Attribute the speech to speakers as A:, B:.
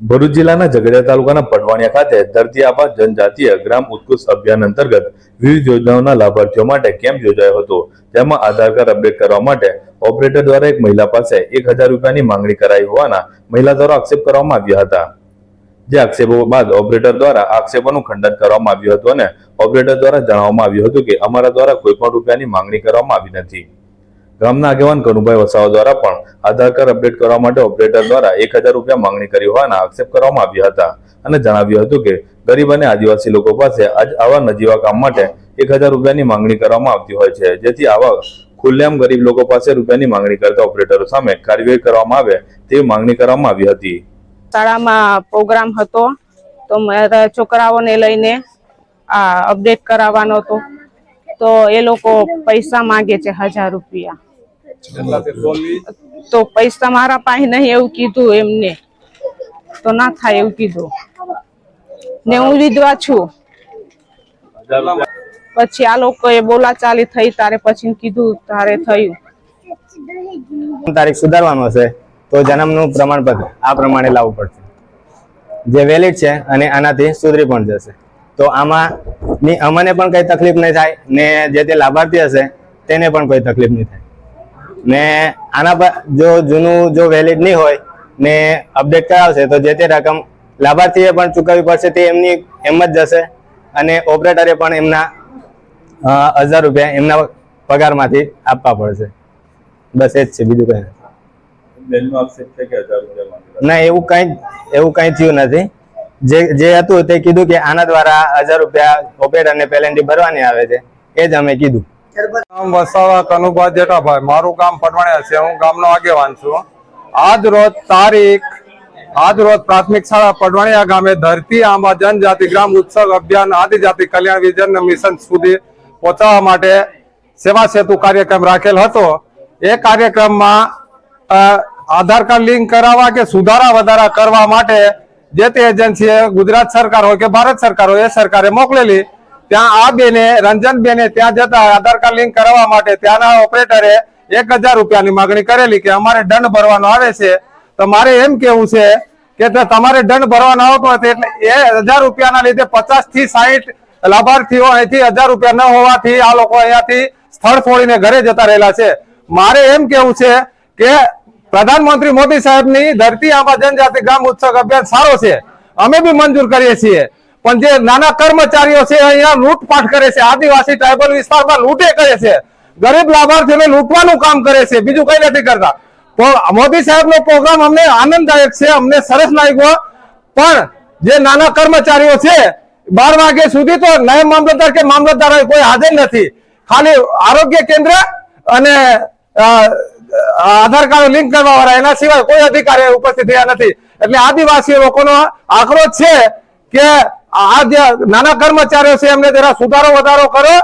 A: ભરૂચ જિલ્લાના ઝઘડિયા તાલુકાના પડવાણિયા ખાતે ધરતી આબા જનજાતીય ગ્રામ ઉત્કૃષ્ટ અભિયાન અંતર્ગત વિવિધ યોજનાઓના લાભાર્થીઓ માટે કેમ્પ યોજાયો હતો. તેમાં આધાર કાર્ડ અપડેટ કરવા માટે ઓપરેટર દ્વારા એક મહિલા પાસે એક હજાર રૂપિયાની માંગણી કરાઈ હોવાના મહિલા દ્વારા આક્ષેપ કરવામાં આવ્યા હતા. જે આક્ષેપો બાદ ઓપરેટર દ્વારા આક્ષેપોનું ખંડન કરવામાં આવ્યું હતું અને ઓપરેટર દ્વારા જણાવવામાં આવ્યું હતું કે અમારા દ્વારા કોઈ પણ રૂપિયાની માંગણી કરવામાં આવી નથી. ગામના આગેવાન કનુભાઈ વસાવા દ્વારા પણ આધાર કાર્ડ અપડેટ કરવા માટે ઓપરેટર દ્વારા એક હજાર રૂપિયા માંગણી કરી હોવાના આક્ષેપ કરવામાં આવ્યા હતા અને જણાવ્યું હતું કે ગરીબ અને આદિવાસી લોકો પાસે આજ આવા નજીવા કામ માટે એક હજાર રૂપિયાની માંગણી કરવામાં આવતી હોય છે. જેથી આવા ખુલ્લેઆમ ગરીબ લોકો પાસે રૂપિયાની માંગણી કરતા ઓપરેટરો સામે કાર્યવાહી કરવામાં આવે તેવી માંગણી કરવામાં આવી હતી.
B: શાળામાં પ્રોગ્રામ હતો તો મારા છોકરાઓને લઈને આ અપડેટ કરાવવાનો હતો. તો એ લોકો પૈસા માંગે છે હજાર રૂપિયા. તો પૈસા મારા પાસે નહીં એવું કીધું એમને. તો ના થાય એવું કીધું. ને હું વિધવા છું. પછી આ લોકોએ બોલાચાલી થઈ તારે પછી કીધું તારે થયું.
C: તારીખ સુધારવાનો છે, તો જન્મનું પ્રમાણપત્ર આ પ્રમાણે લાવવું પડશે. જે વેલિડ છે અને આનાથી સુધરી પણ જશે. તો આમાં ની અમને પણ કઈ તકલીફ નહીં થાય ને જે તે લાભાર્થી હશે તેને પણ કોઈ તકલીફ નહીં થાય. ને આના પર જો જૂનું જો વેલિડ નહીં હોય ને અપડેટ કરાવશે તો જે તે રકમ લાભાર્થીએ પણ ચૂકવવી પડશે તે એમની એમ જ જશે. અને ઓપરેટરે પણ એમના હજાર રૂપિયા એમના પગારમાંથી આપવા પડશે. બસ એ જ છે બીજું કંઈ ના એવું કંઈ એવું કંઈ થયું નથી. જે જે હતું તે કીધું કે આના દ્વારા હજાર રૂપિયા ઓપરેટરને પેલેન્ટી ભરવાની આવે છે. એ જ અમે કીધું.
D: નામ મારું ગામ પડવાણિયા છે, હું ગામનો આગેવાન છું. આજ રોજ તારીખ, આજ રોજ પ્રાથમિક શાળા પડવાણિયા ગામે ધરતી આંબા જનજાતિ ગ્રામ ઉત્સવ અભિયાન આદિજાતિ કલ્યાણ વિજન મિશન સુધી પહોંચાડવા માટે સેવા સેતુ કાર્યક્રમ રાખેલ હતો. એ કાર્યક્રમમાં આધાર કાર્ડ લિંક કરાવવા કે સુધારા વધારા કરવા માટે જે તે એજન્સીએ ગુજરાત સરકાર હોય કે ભારત સરકાર હોય, એ સરકારે મોકલેલી. ત્યાં આ બેને, રંજન બેને ત્યાં જતા આધાર કાર્ડ લિંક કરાવવા માટે ત્યાંના ઓપરેટરે એક હજાર રૂપિયાની માંગણી કરેલી કે અમારે દંડ ભરવાનો આવે છે. તો મારે એમ કેવું છે કે તમારે દંડ ભરવાનો આવતો હોય તો એટલે એ હજાર રૂપિયાના લીધે પચાસથી સાહીઠ લાભાર્થીઓ અહીંથી હજાર રૂપિયા ન હોવાથી આ લોકો અહીંયાથી સ્થળ છોડીને ઘરે જતા રહેલા છે. મારે એમ કેવું છે કે પ્રધાનમંત્રી મોદી સાહેબની ધરતી આંબા જનજાતિ ગ્રામ ઉત્સવ અભિયાન સારો છે. અમે બી મંજૂર કરીએ છીએ. પણ જે નાના કર્મચારીઓ છે, અહીંયા લૂંટપાટ કરે છે, આદિવાસી ટ્રાયબલ વિસ્તારમાં લૂંટે કરે છે. ગરીબ લાભાર્થીઓને લૂંટવાનું કામ કરે છે. બીજું કઈ નથી કરતા. તો મોદી સાહેબનો પ્રોગ્રામ અમને આનંદદાયક છે, અમને સરસ લાગ્યો. પણ જે નાના કર્મચારીઓ છે, બાર વાગ્યા સુધી તો નાયબ મામલતદાર કે મામલતદાર કોઈ હાજર નથી. ખાલી આરોગ્ય કેન્દ્ર અને આધાર કાર્ડ લિંક કરવા વાળા એના સિવાય કોઈ અધિકારી ઉપસ્થિત થયા નથી. એટલે આદિવાસી લોકોનો આક્રોશ છે કે આ જે નાના કર્મચારીઓ છે એમને જરા સુધારો વધારો કરો